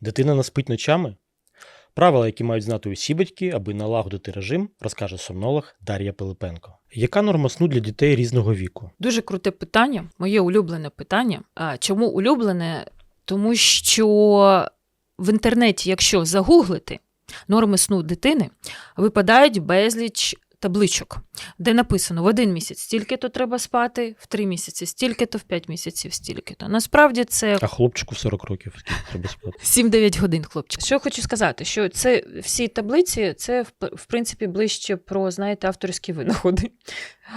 Дитина не спить ночами? Правила, які мають знати усі батьки, аби налагодити режим, розкаже сомнолог Дар'я Пилипенко. Яка норма сну для дітей різного віку? Дуже круте питання, моє улюблене питання. А чому улюблене? Тому що в інтернеті, якщо загуглити норми сну дитини, випадають безліч табличок, де написано в один місяць стільки-то треба спати, в три місяці стільки-то, в п'ять місяців стільки-то. Насправді це А хлопчику в 40 років скільки треба спати? 7-9 годин, хлопчик. Що я хочу сказати, що це всі таблиці, це в, в принципі ближче про, знаєте, авторські винаходи.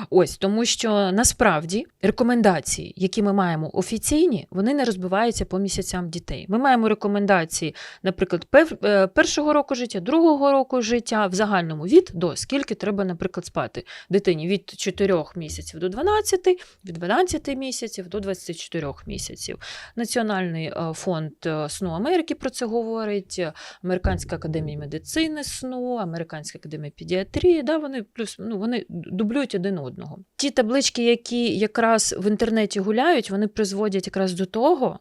Ось тому, що насправді рекомендації, які ми маємо офіційні, вони не розбиваються по місяцям дітей. Ми маємо рекомендації, наприклад, е, першого року життя, другого року життя в загальному від до скільки треба, наприклад, спати дитині від 4 місяців до 12, від 12 місяців до 24 місяців. Національний е, фонд е, сну Америки про це говорить, е, Американська академія медицини сну, Американська академія педіатрії. Да, вони плюс ну, вони дублюють один одного. Ті таблички, які якраз в інтернеті гуляють, вони призводять якраз до того,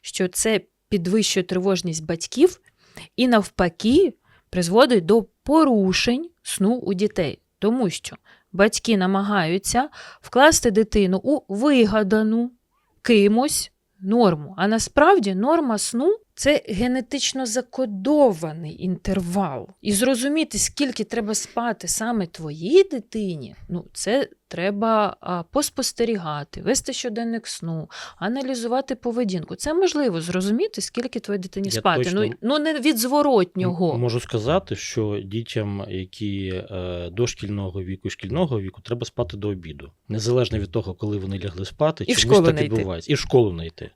що це підвищує тривожність батьків і навпаки призводить до порушень сну у дітей, тому що батьки намагаються вкласти дитину у вигадану кимось норму. А насправді норма сну це генетично закодований інтервал. І зрозуміти, скільки треба спати саме твоїй дитині, ну це треба а, поспостерігати, вести щоденник сну, аналізувати поведінку. Це можливо зрозуміти, скільки твоїй дитині Я спати. точно- Ну, ну не від зворотнього. Можу сказати, що дітям, які е, дошкільного віку шкільного віку, треба спати до обіду. Незалежно від того, коли вони лягли спати, І чомусь так відбувається. І в школу не йти.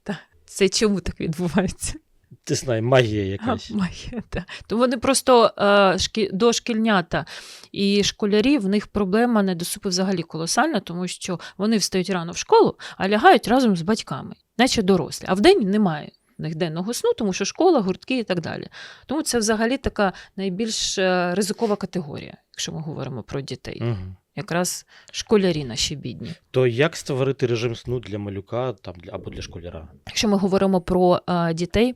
Це чому так відбувається? Ти знає, магія якась. А, Має, та. То вони просто е, шкі, дошкільнята і школярі, в них проблема недосипу взагалі колосальна, тому що вони встають рано в школу, а лягають разом з батьками, наче дорослі. А вдень немає в них денного сну, тому що школа, гуртки і так далі. Тому це взагалі така найбільш е, ризикова категорія, якщо ми говоримо про дітей. Угу. Якраз школярі наші бідні. То як створити режим сну для малюка там, або для школяра? Якщо ми говоримо про а, дітей,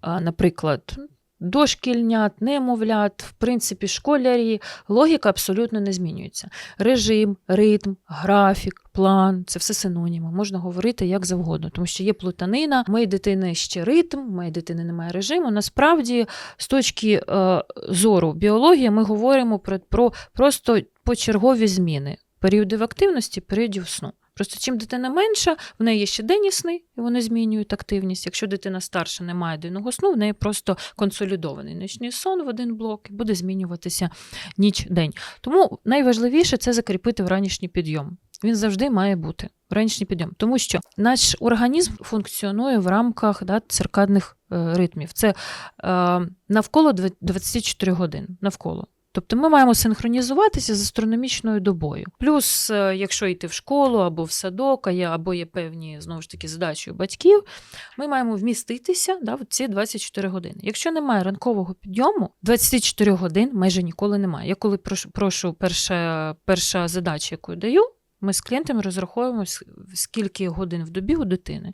а, наприклад, дошкільнят, немовлят, в принципі, школярі, логіка абсолютно не змінюється. Режим, ритм, графік, план це все синоніми. Можна говорити як завгодно, тому що є плутанина, моєї дитини ще ритм, у моєї дитини немає режиму. Насправді, з точки е, зору біології, ми говоримо про, про просто почергові зміни періодів активності, періодів сну. Просто чим дитина менша, в неї є ще денні сни, і вони змінюють активність. Якщо дитина старша не має денного сну, в неї просто консолідований нічний сон в один блок і буде змінюватися ніч-день. Тому найважливіше це закріпити вранішній підйом. Він завжди має бути вранішній підйом, тому що наш організм функціонує в рамках да, циркадних е, ритмів. Це е, навколо дв- 24 годин. Навколо. Тобто ми маємо синхронізуватися з астрономічною добою. Плюс, е, якщо йти в школу або в садок, або є певні знову ж таки задачі у батьків, ми маємо вміститися да, в ці 24 години. Якщо немає ранкового підйому, 24 годин майже ніколи немає. Я коли прошу, прошу перша, перша задача, яку даю, ми з клієнтами розраховуємо, скільки годин в добі у дитини.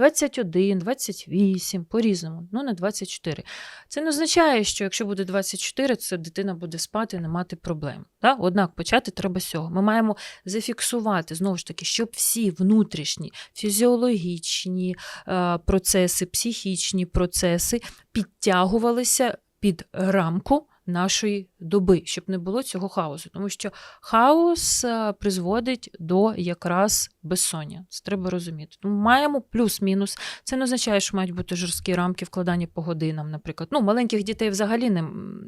21, 28, по-різному, ну не 24. Це не означає, що якщо буде 24, це дитина буде спати і не мати проблем. Да? Однак почати треба з цього. Ми маємо зафіксувати знову ж таки, щоб всі внутрішні фізіологічні е, процеси, психічні процеси підтягувалися під рамку нашої доби, щоб не було цього хаосу. Тому що хаос е, призводить до якраз безсоння. Це треба розуміти. Тому маємо плюс-мінус. Це не означає, що мають бути жорсткі рамки вкладання по годинам, наприклад. Ну, маленьких дітей взагалі не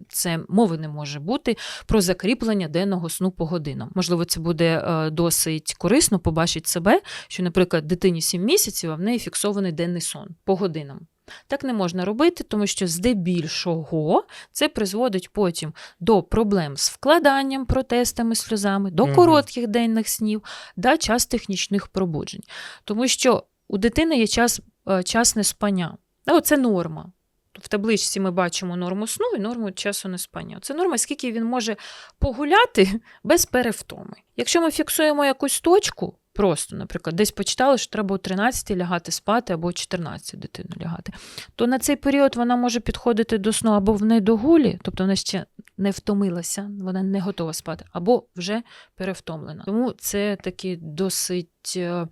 це мови не може бути про закріплення денного сну по годинам. Можливо, це буде е, досить корисно побачити себе, що, наприклад, дитині 7 місяців, а в неї фіксований денний сон по годинам. Так не можна робити, тому що здебільшого це призводить потім до проблем з вкладанням, протестами, сльозами, до Мгм. коротких денних снів, до частих нічних пробуджень. Тому що у дитини є час, е, час неспання. Ну, Це норма. В табличці ми бачимо норму сну і норму часу неспання. Це норма, скільки він може погуляти без перевтоми. Якщо ми фіксуємо якусь точку, Просто, наприклад, десь почитали, що треба о 13 лягати спати або о 14 дитину лягати. То на цей період вона може підходити до сну або в недогулі, тобто вона ще не втомилася, вона не готова спати, або вже перевтомлена. Тому це такий досить е,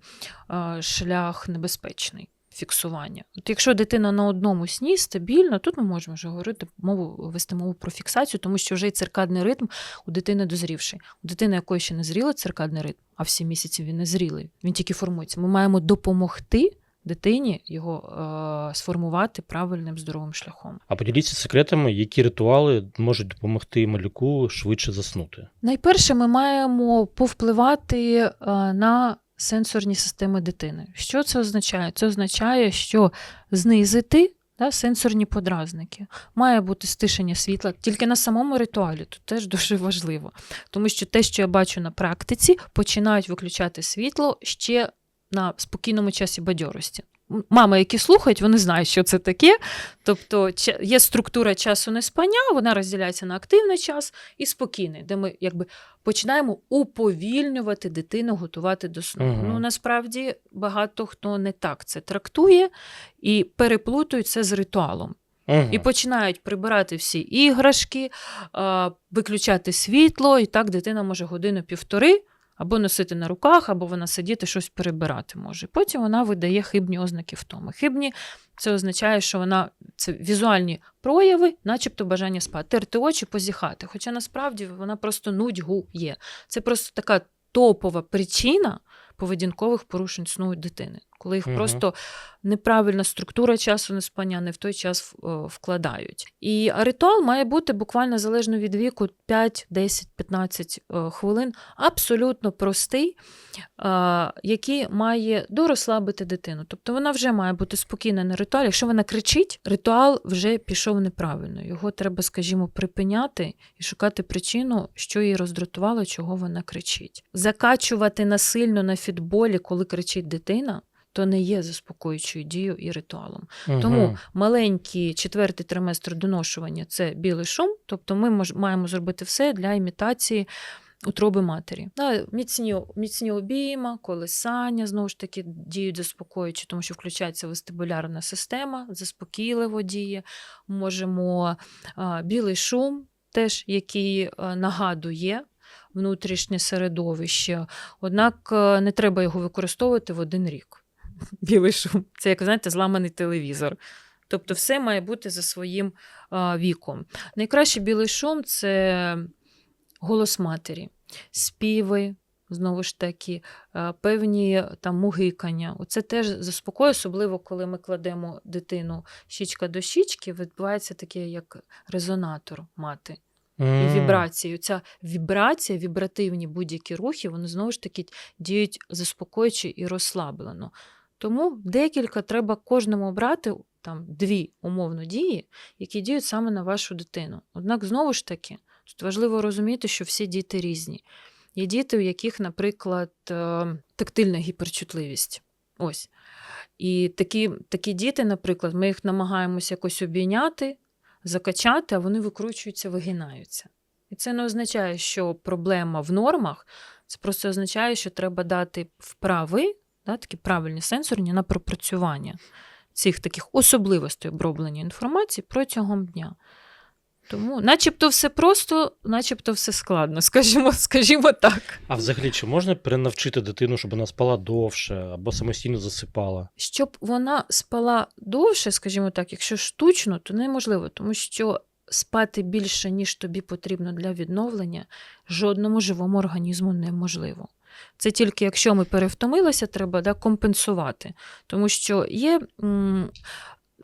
е, шлях небезпечний. Фіксування. От якщо дитина на одному сні стабільно, тут ми можемо вже говорити мову, вести мову про фіксацію, тому що вже і циркадний ритм у дитини дозрівший. У дитини, якої ще не зрілий циркадний ритм, а в 7 місяців він не зрілий, він тільки формується. Ми маємо допомогти дитині його е, сформувати правильним здоровим шляхом. А поділіться секретами, які ритуали можуть допомогти малюку швидше заснути. Найперше, ми маємо повпливати е, на сенсорні системи дитини. Що це означає? Це означає, що знизити да, сенсорні подразники. Має бути стишення світла тільки на самому ритуалі. Тут теж дуже важливо. Тому що те, що я бачу на практиці, починають виключати світло ще на спокійному часі бадьорості. Мами, які слухають, вони знають, що це таке. Тобто є структура часу неспання, вона розділяється на активний час і спокійний, де ми якби починаємо уповільнювати дитину, готувати до сну. Мгм. Ну насправді багато хто не так це трактує і переплутують це з ритуалом. Угу. І починають прибирати всі іграшки, виключати світло, і так дитина може годину-півтори або носити на руках, або вона сидіти щось перебирати може. Потім вона видає хибні ознаки втоми. Хибні це означає, що вона це візуальні прояви, начебто бажання спати, терти очі, позіхати. Хоча насправді вона просто нудьгує. Це просто така топова причина поведінкових порушень сну дитини, коли їх Мгм. просто неправильна структура часу неспання не в той час е, вкладають. І ритуал має бути буквально залежно від віку 5, 10, 15 е, хвилин, абсолютно простий, е, який має дорозслабити дитину. Тобто вона вже має бути спокійна на ритуалі. Якщо вона кричить, ритуал вже пішов неправильно. Його треба, скажімо, припиняти і шукати причину, що її роздратувало, чого вона кричить. Закачувати насильно на фітболі, коли кричить дитина. То не є заспокоюючою дією і ритуалом. Тому маленький четвертий триместр доношування це білий шум, тобто ми мож, маємо зробити все для імітації утроби матері. Да, міцні, міцні обійма, колесання знову ж таки діють заспокоюючи, тому що включається вестибулярна система, заспокійливо діє. Можемо а, білий шум, теж який а, нагадує. Внутрішнє середовище, однак не треба його використовувати в один рік. Білий шум. Це, як знаєте, зламаний телевізор. Тобто, все має бути за своїм а, віком. Найкращий білий шум це голос матері, співи, знову ж таки, певні там мугикання. Оце теж заспокоює, особливо коли ми кладемо дитину щічка до щічки, відбувається таке, як резонатор мати. І вібрації. Ця вібрація, вібративні будь-які рухи, вони знову ж таки діють заспокоюючи і розслаблено. Тому декілька треба кожному обрати там дві умовно дії, які діють саме на вашу дитину. Однак, знову ж таки, тут важливо розуміти, що всі діти різні. Є діти, у яких, наприклад, е, тактильна гіперчутливість. Ось. І такі, такі діти, наприклад, ми їх намагаємося якось обійняти, закачати, а вони викручуються, вигинаються. І це не означає, що проблема в нормах, це просто означає, що треба дати вправи, да, такі правильні сенсорні на пропрацювання цих таких особливостей оброблення інформації протягом дня. Тому, начебто, все просто, начебто все складно, скажімо, скажімо так. А взагалі, чи можна перенавчити дитину, щоб вона спала довше або самостійно засипала? Щоб вона спала довше, скажімо так, якщо штучно, то неможливо, тому що спати більше, ніж тобі потрібно для відновлення, жодному живому організму неможливо. Це тільки якщо ми перевтомилися, треба да, компенсувати. Тому що є м,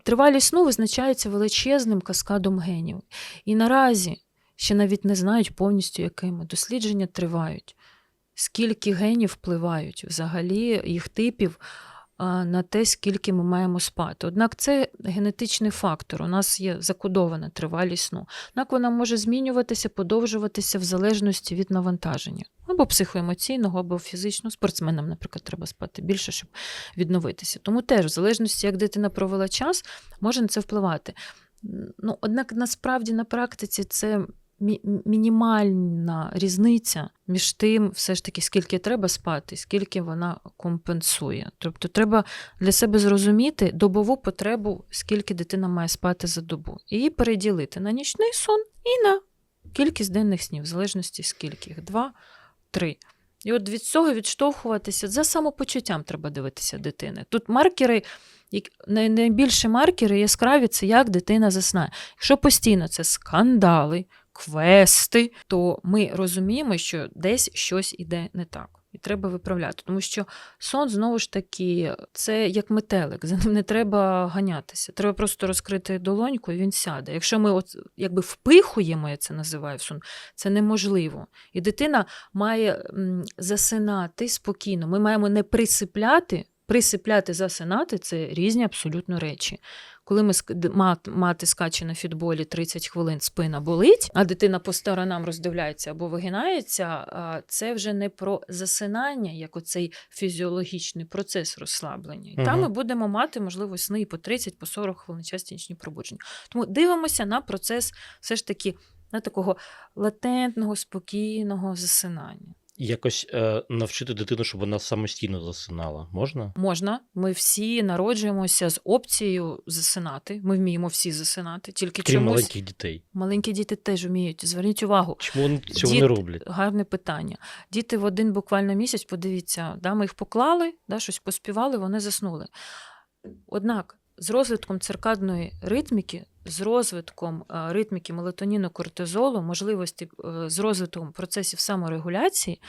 тривалість сну визначається величезним каскадом генів. І наразі ще навіть не знають повністю, якими дослідження тривають, скільки генів впливають взагалі їх типів на те, скільки ми маємо спати. Однак це генетичний фактор. У нас є закодована тривалість сну. Однак вона може змінюватися, подовжуватися в залежності від навантаження. Або психоемоційного, або фізичного. Спортсменам, наприклад, треба спати більше, щоб відновитися. Тому теж, в залежності, як дитина провела час, може на це впливати. Ну, однак насправді на практиці це мі- мінімальна різниця між тим, все ж таки, скільки треба спати, скільки вона компенсує. Тобто, треба для себе зрозуміти добову потребу, скільки дитина має спати за добу, і переділити на нічний сон і на кількість денних снів, в залежності скільки їх два, три. І от від цього відштовхуватися за самопочуттям треба дивитися дитини. Тут маркери, найбільші маркери яскраві це як дитина заснає. Якщо постійно це скандали, квести, то ми розуміємо, що десь щось іде не так. І треба виправляти, тому що сон знову ж таки це як метелик, за ним не треба ганятися. Треба просто розкрити долоньку, і він сяде. Якщо ми от якби впихуємо, я це називаю в сон, це неможливо. І дитина має засинати спокійно. Ми маємо не присипляти. Присипляти, засинати це різні абсолютно речі. Коли ми мати скаче на футболі 30 хвилин, спина болить, а дитина по сторонам роздивляється або вигинається, це вже не про засинання, як оцей фізіологічний процес розслаблення. І там ми будемо мати, можливо, сни і по 30, по 40 хвилин часті нічні пробудження. Тому дивимося на процес все ж таки на такого латентного, спокійного засинання. Якось е, навчити дитину, щоб вона самостійно засинала. Можна? Можна, ми всі народжуємося з опцією засинати. Ми вміємо всі засинати, тільки Крім чомусь маленьких дітей. маленькі діти теж вміють. Зверніть увагу. Чому вони цього Діт- не роблять? Гарне питання. Діти в один буквально місяць, подивіться, да, ми їх поклали, да, щось поспівали, вони заснули. Однак з розвитком циркадної ритміки, з розвитком е, ритміки мелатоніну, кортизолу, можливості е, з розвитком процесів саморегуляції,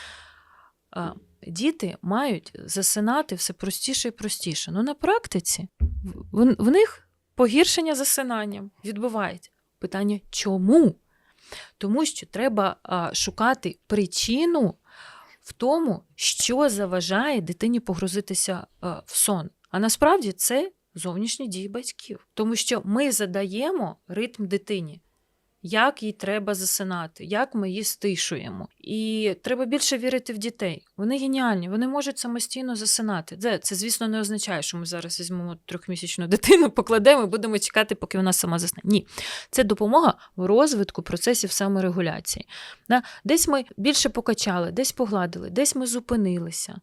е, діти мають засинати все простіше і простіше. Ну, на практиці в, в- них погіршення засинанням відбувається. Питання чому? Тому що треба шукати причину в тому, що заважає дитині погрузитися в сон. А насправді це зовнішні дії батьків. Тому що ми задаємо ритм дитині, як їй треба засинати, як ми її стишуємо. І треба більше вірити в дітей. Вони геніальні, вони можуть самостійно засинати. Це, це звісно, не означає, що ми зараз візьмемо трьохмісячну дитину, покладемо і будемо чекати, поки вона сама засне. Ні, це допомога в розвитку процесів саморегуляції. Десь ми більше покачали, десь погладили, десь ми зупинилися.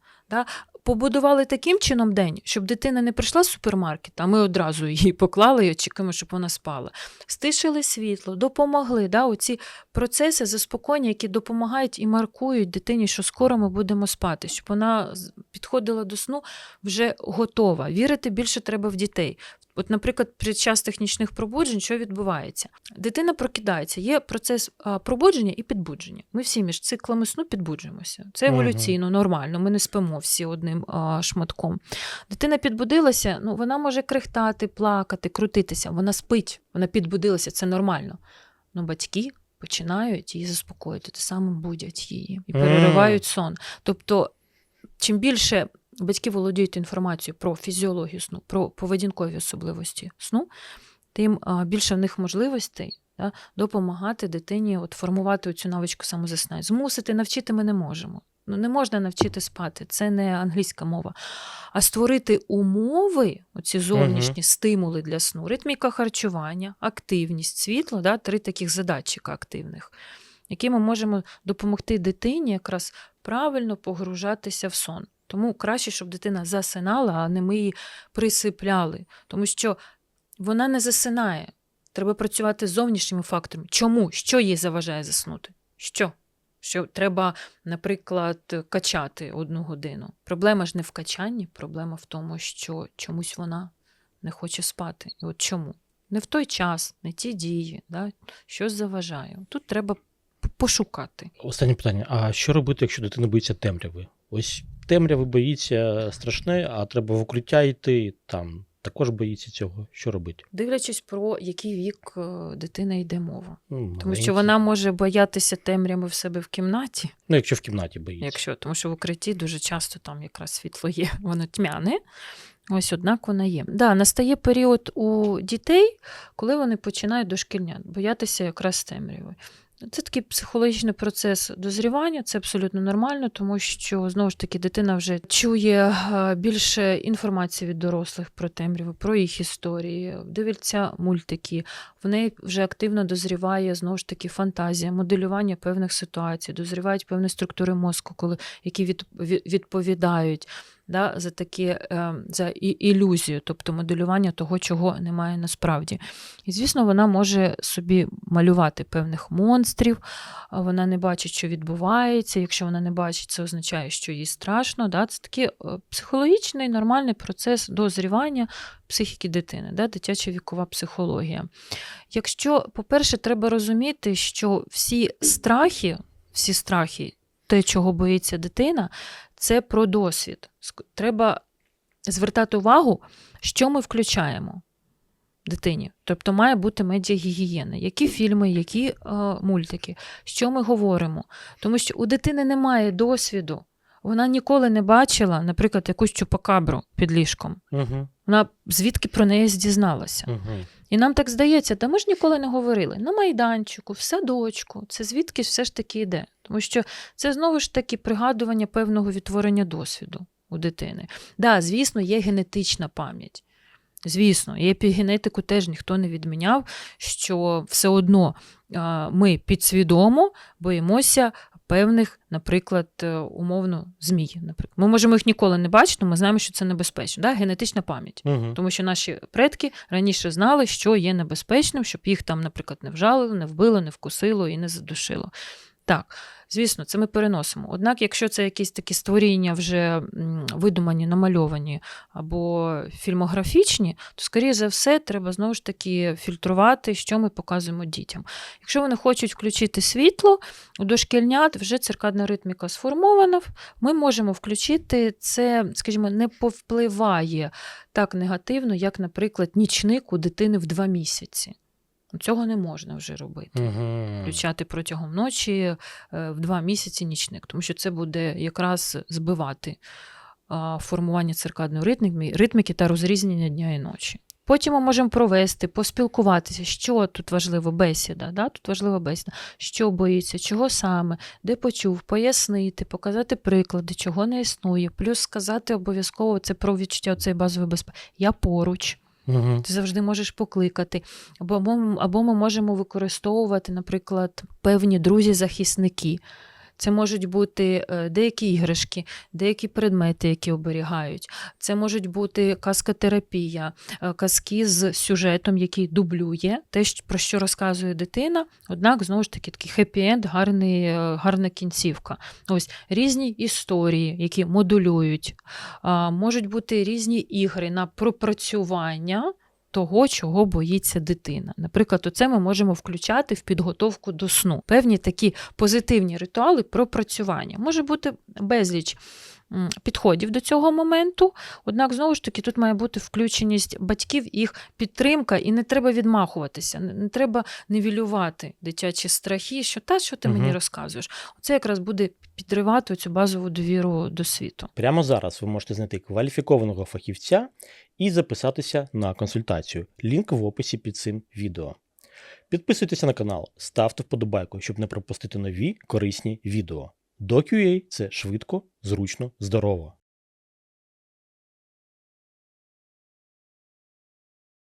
Побудували таким чином день, щоб дитина не прийшла з супермаркету, а ми одразу її поклали і очікуємо, щоб вона спала. Стишили світло, допомогли. Да? Оці процеси заспокоєння, які допомагають і маркують дитині, що скоро ми будемо спати, щоб вона підходила до сну вже готова. Вірити більше треба в дітей. От, наприклад, під час технічних пробуджень, що відбувається? Дитина прокидається, є процес пробудження і підбудження. Ми всі між циклами сну підбуджуємося. Це еволюційно, нормально. Ми не спимо всі одним а, шматком. Дитина підбудилася, ну вона може крихтати, плакати, крутитися. Вона спить, вона підбудилася, це нормально. Ну, батьки починають її заспокоїти, те самим будять її і переривають сон. Тобто, чим більше батьки володіють інформацією про фізіологію сну, про поведінкові особливості сну, тим більше в них можливостей да, допомагати дитині от, формувати цю навичку самозаснання. Змусити навчити ми не можемо. Ну, не можна навчити спати, це не англійська мова. А створити умови, оці зовнішні стимули для сну, ритміка харчування, активність, світло, да, три таких задатчика активних, які ми можемо допомогти дитині якраз правильно погружатися в сон. Тому краще, щоб дитина засинала, а не ми її присипляли. Тому що вона не засинає. Треба працювати з зовнішніми факторами. Чому? Що їй заважає заснути? Що? Що треба, наприклад, качати одну годину. Проблема ж не в качанні, проблема в тому, що чомусь вона не хоче спати. І от чому? Не в той час, не ті дії, да? що заважає. Тут треба пошукати. Останнє питання: а що робити, якщо дитина боїться темряви? Ось темряви боїться страшне, а треба в укриття йти, там також боїться цього. Що робити? Дивлячись про який вік е, дитина йде мова. Ну, Тому маленький. що вона може боятися темряви в себе в кімнаті, Ну, якщо в кімнаті боїться. якщо тому що в укритті дуже часто там якраз світло є, воно тьмяне. Ось однак вона є. Да, настає період у дітей, коли вони починають дошкільнят, боятися якраз темряви. Це такий психологічний процес дозрівання, це абсолютно нормально, тому що знову ж таки дитина вже чує е, більше інформації від дорослих про темряву, про їх історії, дивиться мультики. В неї вже активно дозріває знову ж таки фантазія, моделювання певних ситуацій, дозрівають певні структури мозку, коли які від, від- відповідають да, за такі е, за ілюзію, тобто моделювання того, чого немає насправді. І, звісно, вона може собі малювати певних монстрів, вона не бачить, що відбувається. Якщо вона не бачить, це означає, що їй страшно. Да? Це такий е, психологічний нормальний процес дозрівання психіки дитини, да? дитяча вікова психологія. Якщо, по-перше, треба розуміти, що всі страхи, всі страхи, те, чого боїться дитина, це про досвід. Треба звертати увагу, що ми включаємо дитині. Тобто має бути медіагігієна. Які фільми, які е, мультики, що ми говоримо. Тому що у дитини немає досвіду. Вона ніколи не бачила, наприклад, якусь чупакабру під ліжком. Угу. Вона звідки про неї дізналася. Угу. І нам так здається, та ми ж ніколи не говорили на майданчику, в садочку. Це звідки все ж таки йде. Тому що це знову ж таки пригадування певного відтворення досвіду у дитини. Да, звісно, є генетична пам'ять. Звісно, і епігенетику теж ніхто не відміняв, що все одно ми підсвідомо боїмося певних, наприклад, е, умовно, змій. Наприклад. Ми можемо їх ніколи не бачити, але ми знаємо, що це небезпечно. Да? Генетична пам'ять. Угу. Тому що наші предки раніше знали, що є небезпечним, щоб їх там, наприклад, не вжалили, не вбило, не вкусило і не задушило. Так, звісно, це ми переносимо. Однак, якщо це якісь такі створіння вже видумані, намальовані або фільмографічні, то, скоріше за все, треба знову ж таки фільтрувати, що ми показуємо дітям. Якщо вони хочуть включити світло, у дошкільнят вже циркадна ритміка сформована, ми можемо включити це, скажімо, не повпливає так негативно, як, наприклад, нічник у дитини в два місяці. Цього не можна вже робити. Угу. Включати протягом ночі е, в два місяці нічник, тому що це буде якраз збивати формування циркадної ритміки, ритміки та розрізнення дня і ночі. Потім ми можемо провести, поспілкуватися, що тут важливо, бесіда. Да? Тут важлива бесіда, що боїться, чого саме, де почув, пояснити, показати приклади, чого не існує, плюс сказати обов'язково це про відчуття цієї базової безпеки. Я поруч. Угу. Ти завжди можеш покликати. Або, або, ми можемо використовувати, наприклад, певні друзі-захисники. Це можуть бути е, деякі іграшки, деякі предмети, які оберігають. Це можуть бути казкотерапія, е, казки з сюжетом, який дублює те, про що розказує дитина. Однак, знову ж таки, такий хеппі-енд, гарний, е, гарна кінцівка. Ось різні історії, які модулюють. Можуть бути різні ігри на пропрацювання того, чого боїться дитина. Наприклад, оце ми можемо включати в підготовку до сну. Певні такі позитивні ритуали пропрацювання. Може бути безліч підходів до цього моменту. Однак, знову ж таки, тут має бути включеність батьків, їх підтримка, і не треба відмахуватися, не, треба нівелювати дитячі страхи, що та, що ти мені розказуєш. Оце якраз буде підривати цю базову довіру до світу. Прямо зараз ви можете знайти кваліфікованого фахівця і записатися на консультацію. Лінк в описі під цим відео. Підписуйтеся на канал, ставте вподобайку, щоб не пропустити нові корисні відео. DoQA – це швидко, зручно, здорово.